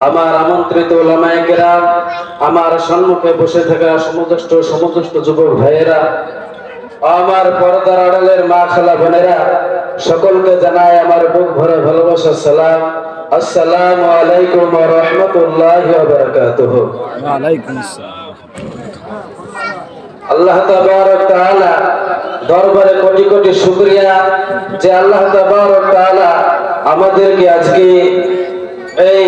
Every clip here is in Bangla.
আমার আমন্ত্রিত ওলামায়কেরা আমার সম্মুখে বসে থাকা সমদষ্ট সমদষ্ট যুবক ভাইয়েরা আমার পর্দার আড়ালের মা খালা বোনেরা সকলকে জানায় আমার বুক ভরে ভালোবাসা সালাম। আসসালামু আলাইকুম ওয়া রাহমাতুল্লাহি ওয়া বারাকাতুহু। ওয়ালাইকুম আসসালাম আল্লাহ তাবারক তাআলা দরবারে কোটি কোটি শুকরিয়া যে আল্লাহ তাবারক তাআলা আমাদেরকে আজকে এই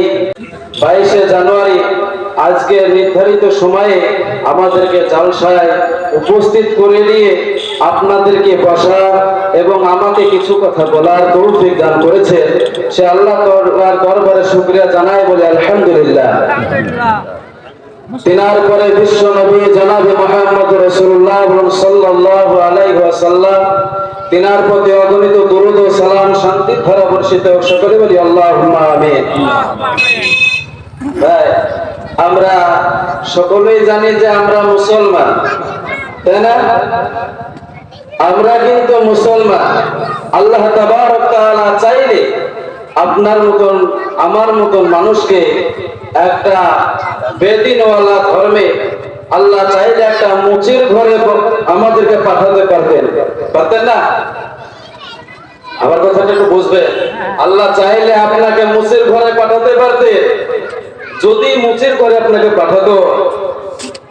বাইশে জানুয়ারি আজকে নির্ধারিত সময়ে আমাদেরকে জালসায় উপস্থিত করে দিয়ে আপনাদেরকে বসা এবং আমাকে কিছু কথা বলার তৌফিক দান করেছে সে আল্লাহ দরবারে শুকরিয়া জানাই বলে আলহামদুলিল্লাহ। তিনার পরে বিশ্ব নবী জনাবে মোহাম্মদ রসুল্লাহ সাল্লাহ আলাইহি ওয়াসাল্লাম তিনার প্রতি অগণিত দুরুদ ও সালাম শান্তি ধারা বর্ষিত সকলে বলি আল্লাহুম্মা আমিন। আমরা সকলেই জানি যে আমরা মুসলমান, তাই না? আমরা কিন্তু মুসলমান। আল্লাহ তাআলা চাইলে আপনার মতন, আমার মতন মানুষকে একটা বেদিনওয়ালা ধর্মে আল্লাহ চাইলে একটা মুচির ঘরে আমাদেরকে পাঠাতে পারতেন। পারতেন না? আমার কথাটা একটু বুঝবে। আল্লাহ চাইলে আপনাকে মুচির ঘরে পাঠাতে পারতেন। যদি মুচির ঘরে আপনাকে পাঠাতো,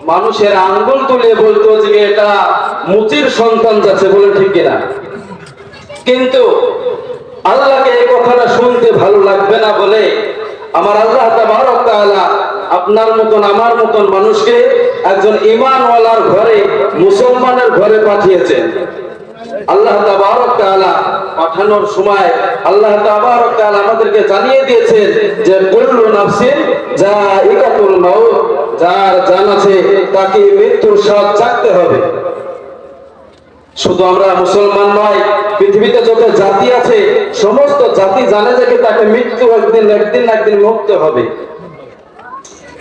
মানুষের আঙ্গুল তুলে বলতো যে এটা মুচির সন্তান যাচ্ছে বলে ঠিক কিনা। কিন্তু আল্লাহকে এই কথাটা শুনতে ভালো লাগবে না বলে আমার আল্লাহ তাবারক তাআলা আপনার মতন, আমার মতন মানুষকে একজন ইমানওয়ালার ঘরে, মুসলমানের ঘরে পাঠিয়েছেন। আল্লাহ তাবারক পাঠানোর সময় আল্লাহ তাবারক আমাদেরকে জানিয়ে দিয়েছেন যে, কুল্লু নাফসিন জাইকাতুল মাউত, যার জান আছে তাকে মৃত্যুর স্বাদ চাকতে হবে। শুধু আমরা মুসলমান নয়, পৃথিবীতে যত জাতি আছে, সমস্ত জাতি জানে যে তাকে মৃত্যু একদিন একদিন একদিন মুক্ত হবে।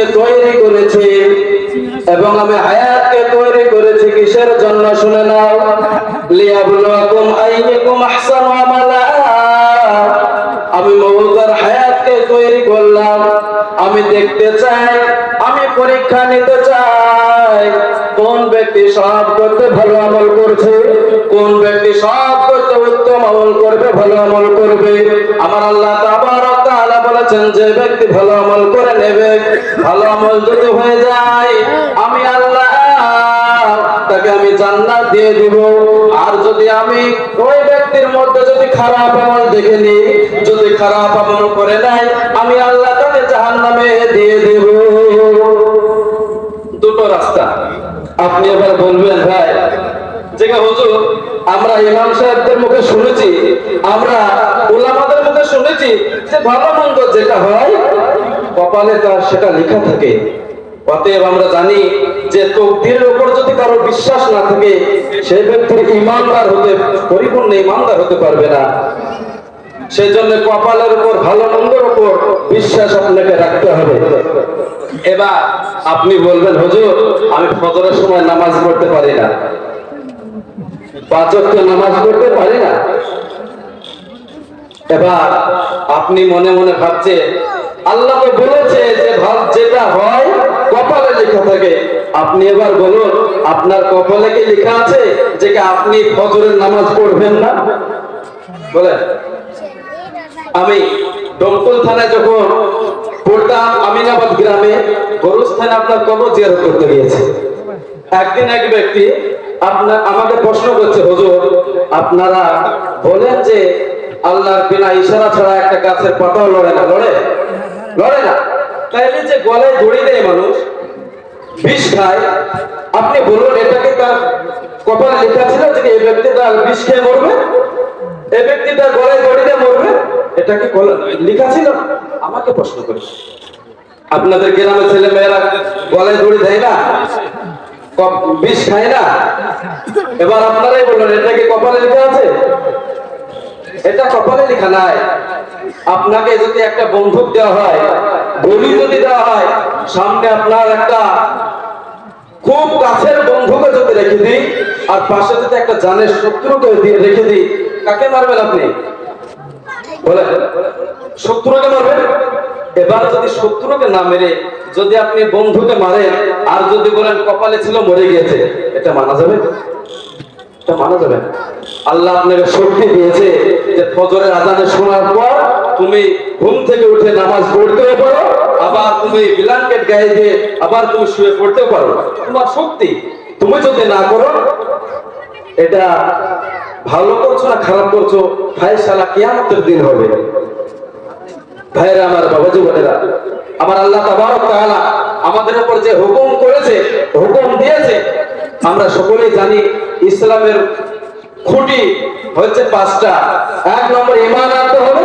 মৌতকে তৈরি করেছি এবং আমি হায়াতকে তৈরি করেছি কিসের জন্য শুনে নাও? লিয়াবলুয়াকুম আইয়ুকুম আহসানু আমালা। আমি মৌত আর হায়াতকে তৈরি করলাম। আমি দেখতে চাই, আমি পরীক্ষা নিতে চাই। কোন ব্যক্তি সব করতে ভালো আমল করছে? কোন ব্যক্তি সব করতে উত্তম আমল করবে, ভালো আমল করবে? আমার আল্লাহ তাআলা বলেছেন, যে ব্যক্তি ভালো আমল করে নেবে, ভালো আমল যদি হয়ে যায়, আমি আল্লাহ, তাকে আমি জান্নাত দিয়ে দিব। আর যদি আমি ওই ব্যক্তির মধ্যে যদি খারাপ আমল দেখে নিই, যদি খারাপ আমল করে নাই আমি আল্লাহ তাকে জাহান্নামে দিয়ে দেব। দুটো রাস্তা। আপনি এবার বলবেন, ভাই, যে হুজুর আমরা ইমাম সাহেবদের মুখে শুনেছি, আমরা উলামাদের মুখে শুনেছি যে ভালো মন্দ যেটা হয়, কপালে তার সেটা লেখা থাকে। অতএব আমরা জানি যে তকদিরের উপর যদি কারও বিশ্বাস না থাকে সেই ব্যক্তির ইমানদার হতে, পরিপূর্ণ ইমানদার হতে পারবে না। সেই জন্য কপালের উপর ভালো মন্দের উপর বিশ্বাস আপনাকে রাখতে হবে। এবার আপনি বলবেন, হুজুর, আমি ফজরের সময় নামাজ পড়তে পারি না। পাঁচ ওয়াক্ত নামাজ পড়তে পারি না? এবার আপনি মনে মনে ভাবছেন আল্লাহ বলেছে যে ভাব যেটা হয় কপালে লেখা থাকে। আপনি এবার বলুন, আপনার কপালে কি লেখা আছে যে আপনি ফজরের নামাজ পড়বেন না? বলেন। আমি ডমকল থানায় যখন পড়তাম, আমিনাবাদ গ্রামে, গরুস্থানে আপনার কবর জিয়ারত করতে গিয়েছে। একদিন এক ব্যক্তি আপনার, আমাকে প্রশ্ন করছে, হুজুর, আপনারা বলেন যে আল্লাহর বিনা ইশারা ছাড়া একটা গাছের পাতাও লড়ে না, লড়ে? লড়ে না। তাইলে যে গলায় দড়ি দেয় মানুষ, বিষ খায়, আপনি বলুন এটাকে তার কপালে লেখা ছিল যে এই ব্যক্তিটা বিষ খেয়ে মরবে? এই ব্যক্তিটা গলায় দড়ি দিয়ে মরবে? এটা কি লেখা ছিল? আমাকে প্রশ্ন করে আপনাদের গ্রামের ছেলে মেয়েরা গলায় দড়ি দেয় না? বিষ খায় না? এবার আপনারাই বলুন, এটা কি কপালে লেখা আছে? এটা কপালে লেখা নাই। আপনাকে যদি একটা বন্দুক দেওয়া হয় গুলি যদি দেওয়া হয়, সামনে আপনার একটা খুব কাছের বন্ধুকে যদি রেখে দিই, আর পাশে যদি একটা জানের শত্রুকে রেখে দিই, কাকে মারবেন আপনি? বলে শত্রুকে মারবেন? এবার যদি শত্রুকে না মেরে, যদি আপনি বন্ধুকে মারেন আর যদি বলেন কপালে ছিল, মরে গিয়েছে, এটা মানা যাবে? এটা মানা যাবে আল্লাহ আপনাকে শক্তি দিয়েছে যে ফজরের আজানে শোনার পর তুমি ঘুম থেকে উঠে নামাজ পড়তেও পারো, আবার তুমি ব্ল্যাঙ্কেট গায়ে দিয়ে আবার তুমি শুয়ে পড়তেও পারো। তোমার শক্তি, তুমি যদি না করো, এটা ভালো করছ না খারাপ করছ ফায়সালা কিয়ামতের দিন হবে। ভাইরা আমার বাবাজি বোনেরা আমার আল্লাহ তাবারক তাআলা আমাদের উপর যে হুকুম করেছে, হুকুম দিয়েছে, আমরা সকলেই জানি ইসলামের খুঁটি হচ্ছে পাঁচটা। এক নম্বর ইমান আনতে হবে,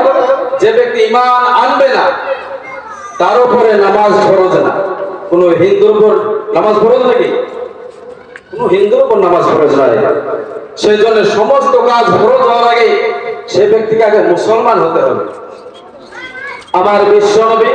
যে ব্যক্তি ইমান আনবে না, তার উপরে নামাজ ফরজ না। কোন হিন্দুর উপর নামাজ ফরজ নাকি? কোন হিন্দুর উপর নামাজ ফরজ নয় সেই জন্য সমস্ত কাজ ফরজ হওয়ার আগে সে ব্যক্তিকে আগে মুসলমান হতে হবে। আমার বিশ্ব নবী